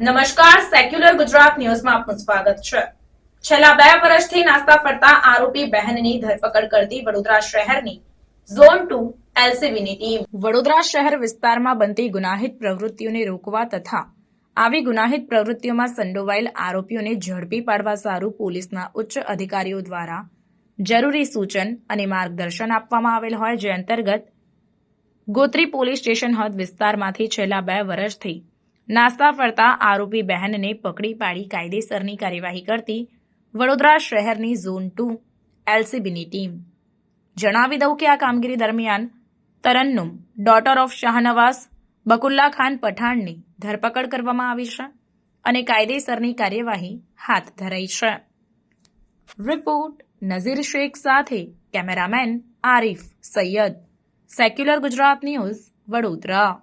નમસ્કાર સેક્યુલર ગુજરાત ન્યૂઝમાં આપનું સ્વાગત છે. છેલ્લા બે વર્ષથી નાસ્તા ફરતા આરોપી બહેનની ધરપકડ કરતી વડોદરા શહેરની ઝોન ટુ એલસીબીની ટીમ. વડોદરા શહેર વિસ્તારમાં બનતી ગુનાહિત પ્રવૃત્તિઓને રોકવા તથા આવી ગુનાહિત પ્રવૃત્તિઓમાં સંડોવાયેલ આરોપીઓને ઝડપી પાડવા સારું પોલીસના ઉચ્ચ અધિકારીઓ દ્વારા જરૂરી સૂચન અને માર્ગદર્શન આપવામાં આવેલ હોય, જે અંતર્ગત ગોત્રી પોલીસ સ્ટેશન હદ વિસ્તારમાંથી છેલ્લા બે વર્ષથી નાસ્તા ફરતા આરોપી બહેનને પકડી પાડી કાયદેસરની કાર્યવાહી કરતી વડોદરા શહેરની ઝોન ટુ એલસીબીની ટીમ. જણાવી દઉં કે આ કામગીરી દરમિયાન તરન્નુમ ડોટર ઓફ શાહનવાઝ, બકુલ્લા ખાન પઠાણની ધરપકડ કરવામાં આવી છે અને કાયદેસરની કાર્યવાહી હાથ ધરાઈ છે. રિપોર્ટ નઝીર શેખ સાથે cameraman Arif Sayyed. Secular Gujarat News Vadodara.